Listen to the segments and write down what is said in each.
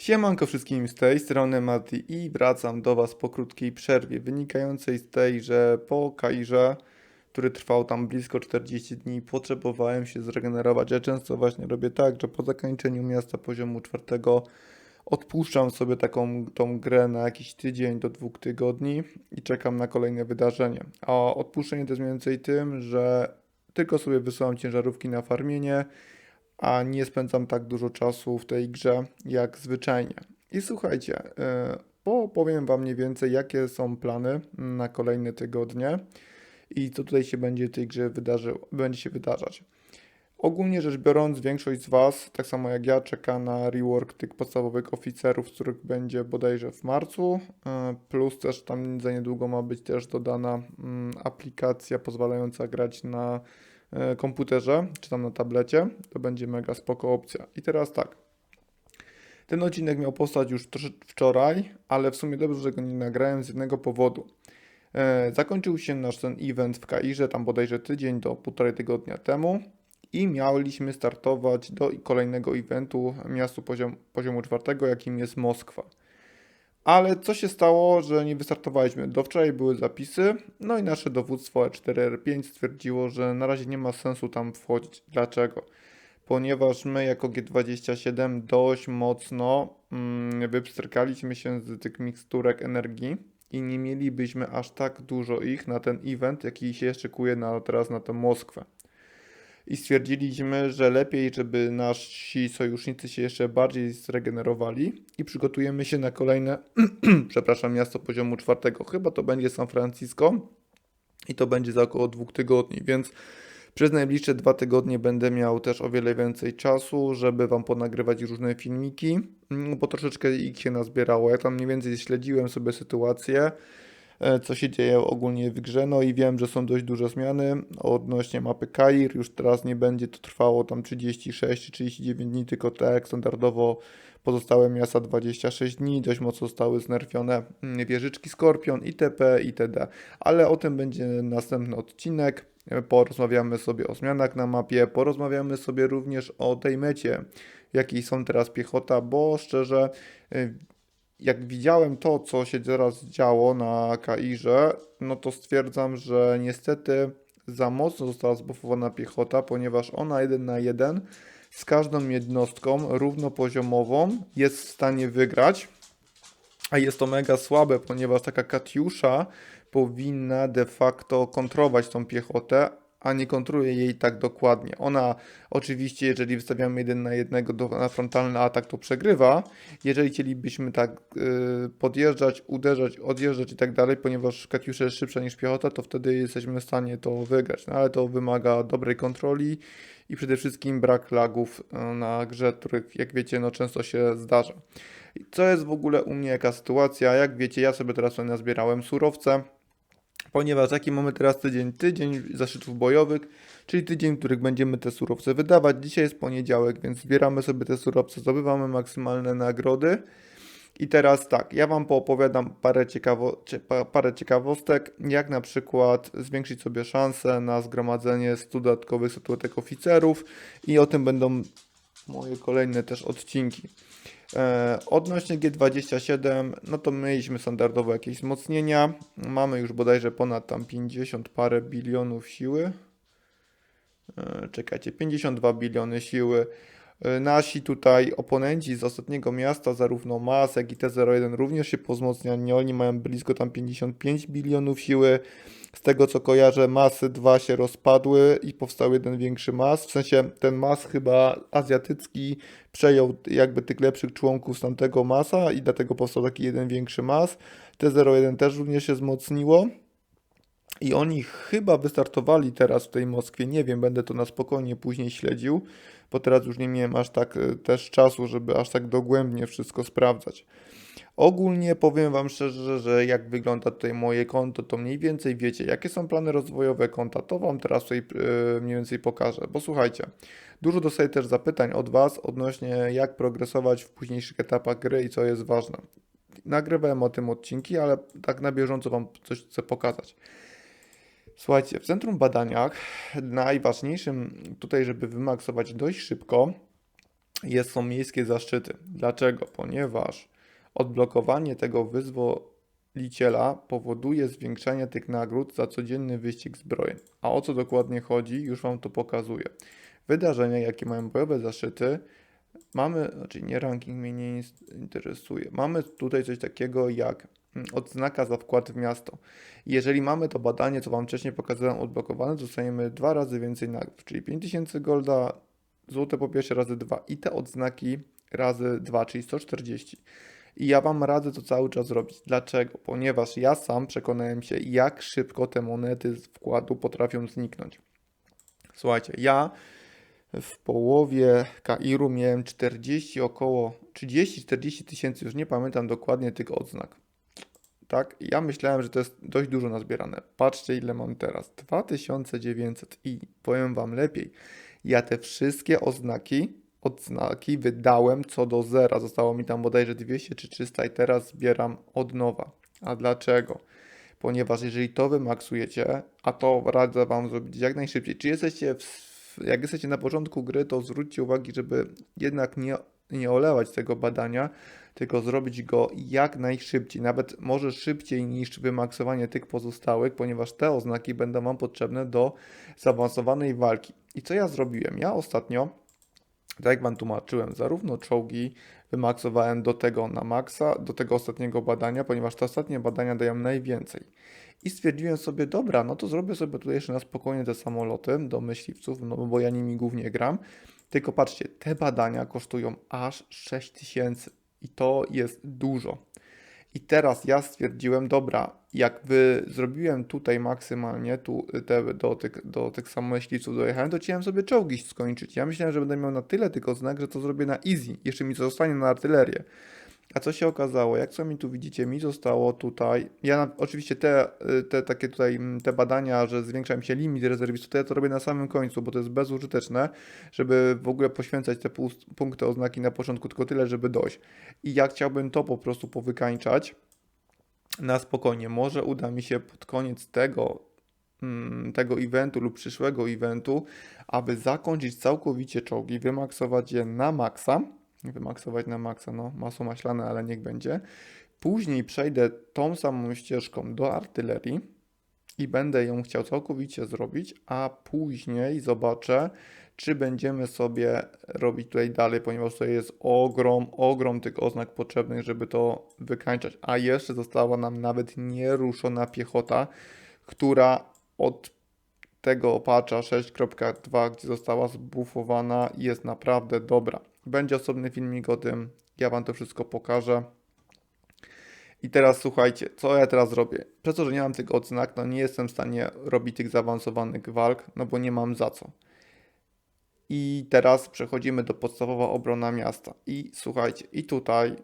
Siemanko wszystkim z tej strony Mati i wracam do Was po krótkiej przerwie wynikającej z tej, że po Kairze, który trwał tam blisko 40 dni, potrzebowałem się zregenerować. Ja często właśnie robię tak, że po zakończeniu miasta poziomu czwartego odpuszczam sobie taką tą grę na jakiś tydzień do dwóch tygodni i czekam na kolejne wydarzenie. A odpuszczenie to jest mniej więcej tym, że tylko sobie wysyłam ciężarówki na farmienie, a nie spędzam tak dużo czasu w tej grze jak zwyczajnie. I słuchajcie, bo powiem Wam mniej więcej, jakie są plany na kolejne tygodnie i co tutaj się będzie w tej grze wydarzyło, będzie się wydarzać. Ogólnie rzecz biorąc, większość z Was, tak samo jak ja, czeka na rework tych podstawowych oficerów, których będzie bodajże w marcu, yy, plus też tam za niedługo ma być też dodana mm, aplikacja pozwalająca grać na komputerze, czy tam na tablecie, to będzie mega spoko opcja. I teraz tak. Ten odcinek miał powstać już wczoraj, ale w sumie dobrze, że go nie nagrałem z jednego powodu. E, zakończył się nasz ten event w Kairze, tam bodajże tydzień do półtorej tygodnia temu i mieliśmy startować do kolejnego eventu miastu poziom, poziomu czwartego, jakim jest Moskwa. Ale co się stało, że nie wystartowaliśmy? Do wczoraj były zapisy, no i nasze dowództwo E4R5 stwierdziło, że na razie nie ma sensu tam wchodzić. Dlaczego? Ponieważ my jako G27 dość mocno mm, wypstrkaliśmy się z tych miksturek energii i nie mielibyśmy aż tak dużo ich na ten event, jaki się szykuje na, teraz na tę Moskwę i stwierdziliśmy, że lepiej, żeby nasi sojusznicy się jeszcze bardziej zregenerowali i przygotujemy się na kolejne, przepraszam, miasto poziomu czwartego. Chyba to będzie San Francisco i to będzie za około dwóch tygodni, więc przez najbliższe dwa tygodnie będę miał też o wiele więcej czasu, żeby Wam ponagrywać różne filmiki, bo troszeczkę ich się nazbierało. Ja tam mniej więcej śledziłem sobie sytuację, co się dzieje ogólnie w grze, no i wiem, że są dość duże zmiany odnośnie mapy Kair, już teraz nie będzie to trwało tam 36 czy 39 dni, tylko tak standardowo pozostałe miasta 26 dni, dość mocno zostały znerfione mm, wieżyczki Skorpion, itp., itd. Ale o tym będzie następny odcinek. Porozmawiamy sobie o zmianach na mapie, porozmawiamy sobie również o tej mecie, jakiej są teraz piechota, bo szczerze, y, jak widziałem to, co się teraz działo na Kairze, no to stwierdzam, że niestety za mocno została zbuffowana piechota, ponieważ ona jeden na jeden z każdą jednostką równopoziomową jest w stanie wygrać. A jest to mega słabe, ponieważ taka Katiusza powinna de facto kontrolować tą piechotę, a nie kontroluje jej tak dokładnie. Ona oczywiście, jeżeli wystawiamy jeden na jednego do, na frontalny atak, to przegrywa. Jeżeli chcielibyśmy tak y, podjeżdżać, uderzać, odjeżdżać i tak dalej, ponieważ Katiusza jest szybsza niż piechota, to wtedy jesteśmy w stanie to wygrać. No, ale to wymaga dobrej kontroli i przede wszystkim brak lagów y, na grze, których jak wiecie, no często się zdarza. Co jest w ogóle u mnie jaka sytuacja? Jak wiecie, ja sobie teraz nazbierałem surowce, ponieważ jaki mamy teraz tydzień? Tydzień zaszczytów bojowych, czyli tydzień, w których będziemy te surowce wydawać. Dzisiaj jest poniedziałek, więc zbieramy sobie te surowce, zdobywamy maksymalne nagrody. I teraz tak, ja Wam poopowiadam parę, ciekawo, cie, pa- parę ciekawostek, jak na przykład zwiększyć sobie szanse na zgromadzenie 100 dodatkowych statuetek oficerów i o tym będą moje kolejne też odcinki. E, odnośnie G27, no to mieliśmy standardowo jakieś wzmocnienia. Mamy już bodajże ponad tam 50 parę bilionów siły. E, czekajcie, 52 biliony siły. E, Nasi tutaj oponenci z ostatniego miasta, zarówno MAS, jak i T01 również się pozmocniali. Oni mają blisko tam 55 bilionów siły. Z tego co kojarzę, masy dwa się rozpadły i powstał jeden większy mas. W sensie ten mas chyba azjatycki przejął jakby tych lepszych członków z tamtego masa i dlatego powstał taki jeden większy mas. T01 też również się wzmocniło. I oni chyba wystartowali teraz w tej Moskwie. Nie wiem, będę to na spokojnie później śledził, bo teraz już nie miałem aż tak e, też czasu, żeby aż tak dogłębnie wszystko sprawdzać. Ogólnie powiem Wam szczerze, że jak wygląda tutaj moje konto, to mniej więcej wiecie, jakie są plany rozwojowe konta. To Wam teraz tutaj e, mniej więcej pokażę. Bo słuchajcie, dużo dostaję też zapytań od Was odnośnie jak progresować w późniejszych etapach gry i co jest ważne. Nagrywałem o tym odcinki, ale tak na bieżąco Wam coś chcę pokazać. Słuchajcie, w centrum badaniach najważniejszym tutaj, żeby wymaksować dość szybko, jest, są miejskie zaszczyty. Dlaczego? Ponieważ odblokowanie tego wyzwoliciela powoduje zwiększenie tych nagród za codzienny wyścig zbrojeń. A o co dokładnie chodzi, już Wam to pokazuję. Wydarzenia, jakie mają bojowe zaszczyty, mamy, znaczy nie ranking mnie nie interesuje, mamy tutaj coś takiego jak mm, odznaka za wkład w miasto. Jeżeli mamy to badanie, co Wam wcześniej pokazałem, odblokowane, dostajemy dwa razy więcej nagród, czyli 5000 golda, złote po pierwsze razy dwa i te odznaki razy dwa, czyli 140. I ja Wam radzę to cały czas robić. Dlaczego? Ponieważ ja sam przekonałem się, jak szybko te monety z wkładu potrafią zniknąć. Słuchajcie, ja w połowie Kairu miałem 40, około 30-40 tysięcy, już nie pamiętam dokładnie tych odznak. Tak, ja myślałem, że to jest dość dużo nazbierane. Patrzcie, ile mam teraz. 2900 i powiem Wam lepiej. Ja te wszystkie oznaki, odznaki wydałem co do zera. Zostało mi tam bodajże 200 czy 300 i teraz zbieram od nowa. A dlaczego? Ponieważ jeżeli to wymaksujecie, a to radzę Wam zrobić jak najszybciej. Czy jesteście w, jak jesteście na początku gry, to zwróćcie uwagi, żeby jednak nie, nie olewać tego badania, tylko zrobić go jak najszybciej, nawet może szybciej niż wymaksowanie tych pozostałych, ponieważ te oznaki będą Wam potrzebne do zaawansowanej walki. I co ja zrobiłem? Ja ostatnio, tak jak Wam tłumaczyłem, zarówno czołgi wymaksowałem do tego na maksa, do tego ostatniego badania, ponieważ te ostatnie badania dają najwięcej. I stwierdziłem sobie, dobra, no to zrobię sobie tutaj jeszcze na spokojnie te samoloty do myśliwców, no bo ja nimi głównie gram. Tylko patrzcie, te badania kosztują aż 6000 i to jest dużo. I teraz ja stwierdziłem, dobra, jak wy zrobiłem tutaj maksymalnie, tu te, do, tych, do tych dojechałem, to chciałem sobie czołgi skończyć. Ja myślałem, że będę miał na tyle tylko znak, że to zrobię na easy. Jeszcze mi zostanie na artylerię. A co się okazało? Jak co mi tu widzicie, mi zostało tutaj. Ja oczywiście te, y, te takie tutaj mm, te badania, że zwiększa mi się limit rezerwistów, to ja to robię na samym końcu, bo to jest bezużyteczne, żeby w ogóle poświęcać te punkty oznaki na początku, tylko tyle, żeby dojść. I ja chciałbym to po prostu powykańczać na spokojnie. Może uda mi się pod koniec tego, mm, tego eventu lub przyszłego eventu, aby zakończyć całkowicie czołgi, wymaksować je na maksa. Wymaksować na maksa, no masło maślane, ale niech będzie. Później przejdę tą samą ścieżką do artylerii i będę ją chciał całkowicie zrobić, a później zobaczę, czy będziemy sobie robić tutaj dalej, ponieważ tutaj jest ogrom, ogrom tych oznak potrzebnych, żeby to wykańczać. A jeszcze została nam nawet nieruszona piechota, która od tego patcha 6.2, gdzie została zbufowana, jest naprawdę dobra. Będzie osobny filmik o tym, ja Wam to wszystko pokażę. I teraz słuchajcie, co ja teraz robię? Przez to, że nie mam tych odznak, no nie jestem w stanie robić tych zaawansowanych walk, no bo nie mam za co. I teraz przechodzimy do podstawowa obrona miasta. I słuchajcie, i tutaj, y,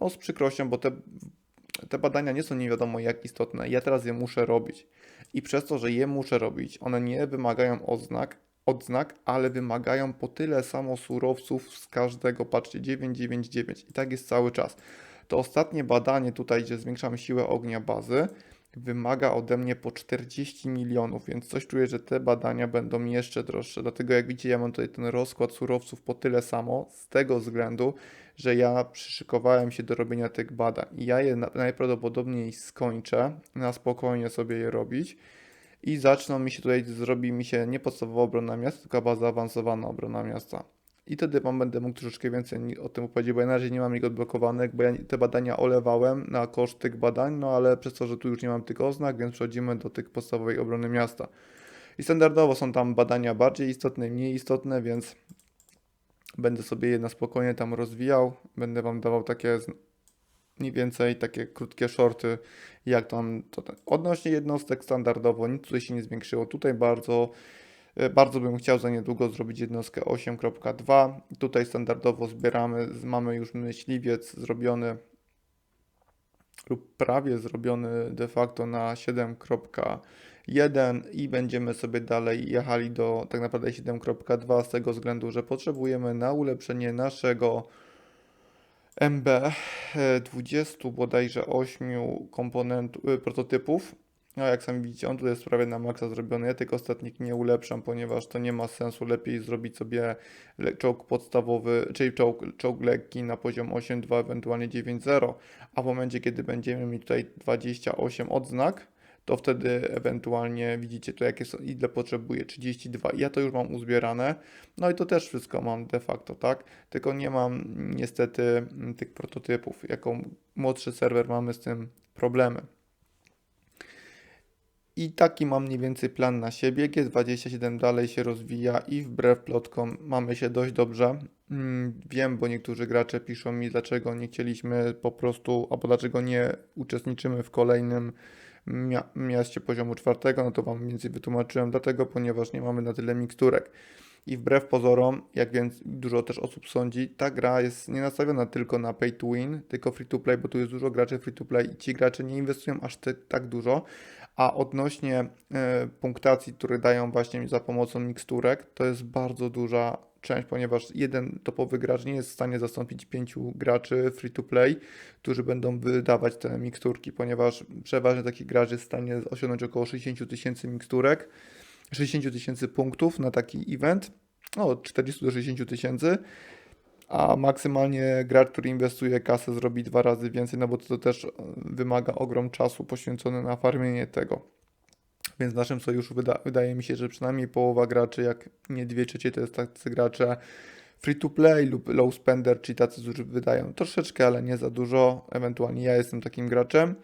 no z przykrością, bo te, te badania nie są nie wiadomo jak istotne, ja teraz je muszę robić. I przez to, że je muszę robić, one nie wymagają odznak, odznak, ale wymagają po tyle samo surowców z każdego, patrzcie, 999 i tak jest cały czas. To ostatnie badanie tutaj, gdzie zwiększamy siłę ognia bazy, wymaga ode mnie po 40 milionów, więc coś czuję, że te badania będą jeszcze droższe. Dlatego jak widzicie, ja mam tutaj ten rozkład surowców po tyle samo, z tego względu, że ja przyszykowałem się do robienia tych badań i ja je na- najprawdopodobniej skończę, na spokojnie sobie je robić i zaczną mi się tutaj, zrobi mi się nie podstawowa obrona miasta, tylko bardzo zaawansowana obrona miasta. I wtedy Wam będę mógł troszeczkę więcej o tym opowiedzieć, bo ja na razie nie mam ich odblokowanych, bo ja te badania olewałem na koszt tych badań, no ale przez to, że tu już nie mam tych oznak, więc przechodzimy do tych podstawowej obrony miasta. I standardowo są tam badania bardziej istotne i mniej istotne, więc będę sobie je na spokojnie tam rozwijał. Będę Wam dawał takie mniej więcej takie krótkie shorty, jak tam to. Odnośnie jednostek standardowo nic tutaj się nie zwiększyło. Tutaj bardzo e, bardzo bym chciał za niedługo zrobić jednostkę 8.2. Tutaj standardowo zbieramy, mamy już myśliwiec zrobiony lub prawie zrobiony de facto na 7.1 i będziemy sobie dalej jechali do tak naprawdę 7.2 z tego względu, że potrzebujemy na ulepszenie naszego MB e, 20 bodajże 8 komponentów, e, prototypów No jak sami widzicie, on tu jest prawie na maksa zrobiony. Ja tych ostatnich nie ulepszam, ponieważ to nie ma sensu. Lepiej zrobić sobie czołg podstawowy, czyli czołg, czołg lekki na poziom 8.2, ewentualnie 9.0, a w momencie, kiedy będziemy mieć tutaj 28 odznak, to wtedy ewentualnie widzicie tu jakie są, ile potrzebuję, 32. Ja to już mam uzbierane, no i to też wszystko mam de facto, tak? Tylko nie mam niestety mm, tych prototypów. Jako młodszy serwer mamy z tym problemy. I taki mam mniej więcej plan na siebie. G27 dalej się rozwija i wbrew plotkom mamy się dość dobrze. Mm, Wiem, bo niektórzy gracze piszą mi, dlaczego nie chcieliśmy po prostu, albo dlaczego nie uczestniczymy w kolejnym mia- miaście poziomu czwartego, no to Wam więcej wytłumaczyłem, dlatego, ponieważ nie mamy na tyle miksturek. I wbrew pozorom, jak więc dużo też osób sądzi, ta gra jest nie nastawiona tylko na pay to win, tylko free to play, bo tu jest dużo graczy free to play i ci gracze nie inwestują aż te, tak dużo. A odnośnie e, punktacji, które dają właśnie za pomocą miksturek, to jest bardzo duża część, ponieważ jeden topowy gracz nie jest w stanie zastąpić pięciu graczy free to play, którzy będą wydawać te miksturki, ponieważ przeważnie taki gracz jest w stanie osiągnąć około 60 tysięcy miksturek, 60 tysięcy punktów na taki event, no od 40 do 60 tysięcy, a maksymalnie gracz, który inwestuje kasę, zrobi dwa razy więcej, no bo to, też wymaga ogrom czasu poświęcony na farmienie tego. Więc w naszym sojuszu wyda, wydaje mi się, że przynajmniej połowa graczy, jak nie dwie trzecie, to jest tacy gracze free to play lub low spender, czyli tacy, którzy wydają troszeczkę, ale nie za dużo. Ewentualnie ja jestem takim graczem.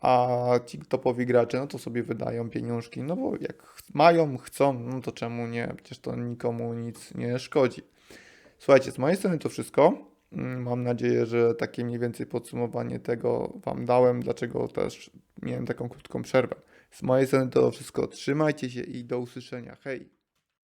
A ci topowi gracze, no to sobie wydają pieniążki, no bo jak mają, chcą, no to czemu nie? Przecież to nikomu nic nie szkodzi. Słuchajcie, z mojej strony to wszystko. Mm, Mam nadzieję, że takie mniej więcej podsumowanie tego Wam dałem, dlaczego też miałem taką krótką przerwę. Z mojej strony to wszystko. Trzymajcie się i do usłyszenia. Hej!